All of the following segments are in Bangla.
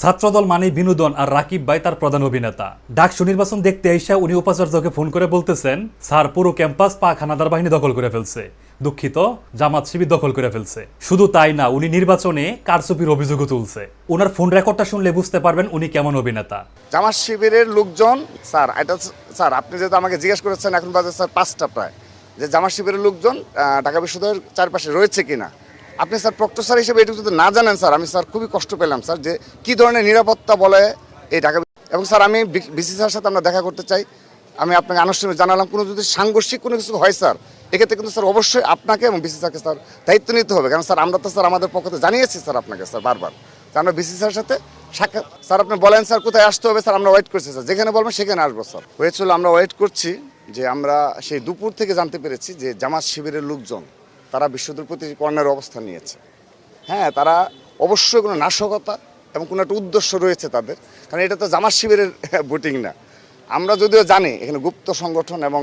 ছাত্রদল মানেই বিনোদন আর রাকিব ভাই তার প্রধান অভিনেতা। ডাকসু নির্বাচন দেখতে এসে উনি উপাচার্যকে ফোন করে বলতেছেন, স্যার, পুরো ক্যাম্পাস পাক হানাদার বাহিনী দখল করে ফেলছে। দুঃখিত, জামাত শিবির দখল করে ফেলছে। শুধু তাই না, উনি নির্বাচনে কারচুপির অভিযোগও তুলছে। ওনার ফোন রেকর্ডটা শুনলে বুঝতে পারবেন উনি কেমন অভিনেতা। জামাত শিবিরের লোকজন, স্যার, এটা স্যার, আপনি যেহেতু আমাকে জিজ্ঞেস করেছেন, এখন বাজে, স্যার, পাঁচটা প্রায়। যে জামাত শিবিরের লোকজন ঢাকা বিশ্ববিদ্যালয়ের চারপাশে রয়েছে কিনা আপনি স্যার প্রক্টর স্যার হিসেবে এটুকু যদি না জানেন, স্যার, আমি স্যার খুবই কষ্ট পেলাম, স্যার, যে কি ধরনের নিরাপত্তা বলে এই ঢাকা এবং স্যার, আমি বিসি স্যারের সাথে আমরা দেখা করতে চাই। আমি আপনাকে আনুষ্ঠানিক জানালাম, কোনো যদি সাংঘর্ষিক কোনো কিছু হয়, স্যার, এক্ষেত্রে কিন্তু স্যার অবশ্যই আপনাকে এবং বিসি স্যারকে, স্যার, দায়িত্ব নিতে হবে। কারণ, স্যার, আমরা তো, স্যার, আমাদের পক্ষে জানিয়েছি, স্যার, আপনাকে, স্যার, বারবার। আমরা বিসি স্যারের সাথে সাক্ষাৎ স্যার, আপনি বলেন, স্যার, কোথায় আসতে হবে, স্যার, আমরা ওয়েট করছি, স্যার, যেখানে বলবেন সেখানে আসব, স্যার। হয়েছিল, আমরা ওয়েট করছি যে আমরা সেই দুপুর থেকে জানতে পেরেছি যে জামাত শিবিরের লোকজন তারা বিশ্ববিদ্যালয় প্রতি কর্নার অবস্থান নিয়েছে। হ্যাঁ তারা অবশ্যই কোনো নাশকতা এবং কোনো একটা উদ্দেশ্য রয়েছে তাদের, কারণ এটা তো জামাত শিবিরের ভোটিং না। আমরা যদিও জানি, এখানে গুপ্ত সংগঠন এবং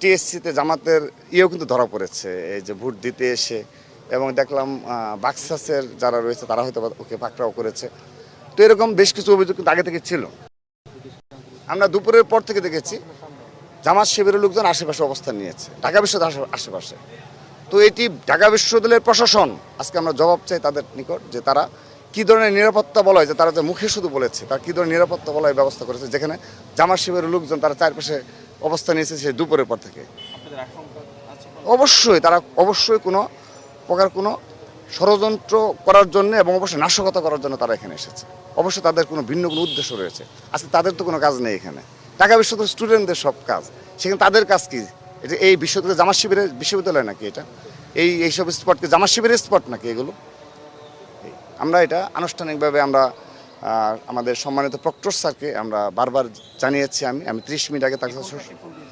টিএসসিতে জামাতের ইয়েও কিন্তু ধরা পড়েছে, এই যে ভোট দিতে এসে। এবং দেখলাম বাক্সাসের যারা রয়েছে, তারা হয়তো ওকে পাকড়াও করেছে। তো এরকম বেশ কিছু অভিযোগ কিন্তু আগে থেকে ছিল। আমরা দুপুরের পর থেকে দেখেছি, জামাত শিবিরের লোকজন আশেপাশে অবস্থান নিয়েছে, ঢাকা বিশ্ববিদ্যালয়ের আশে- আশেপাশে। তো এটি ঢাকা বিশ্ববিদ্যালয়ের প্রশাসন আজকে আমরা জবাব চাই তাদের নিকট যে তারা কি ধরনের নিরাপত্তা বলয় যে তারা যে মুখে শুধু বলেছে তারা কি ধরনের নিরাপত্তা বলয় ব্যবস্থা করেছে যেখানে জামাত শিবিরের লোকজন তারা চারপাশে অবস্থান নিয়েছে সে দুপুরের পর থেকে। অবশ্যই তারা অবশ্যই কোনো প্রকার কোনো ষড়যন্ত্র করার জন্য এবং অবশ্যই নাশকতা করার জন্য তারা এখানে এসেছে। অবশ্যই তাদের কোনো ভিন্ন কোনো উদ্দেশ্য রয়েছে। আজকে তাদের তো কোনো কাজ নেই এখানে। ঢাকা বিশ্ববিদ্যালয়ের স্টুডেন্টদের সব কাজ। সেখানে তাদের কাজ কি? এটা এই বিশ্ববিদ্যালয়, জামাত শিবিরের বিশ্ববিদ্যালয় নাকি এটা? এই, এইসব স্পটকে জামাত শিবিরের স্পট নাকি এগুলো? আমরা এটা আনুষ্ঠানিকভাবে আমরা আমাদের সম্মানিত প্রক্টর স্যারকে আমরা বারবার জানিয়েছি আমি আমি ত্রিশ মিনিট আগে তার কাছে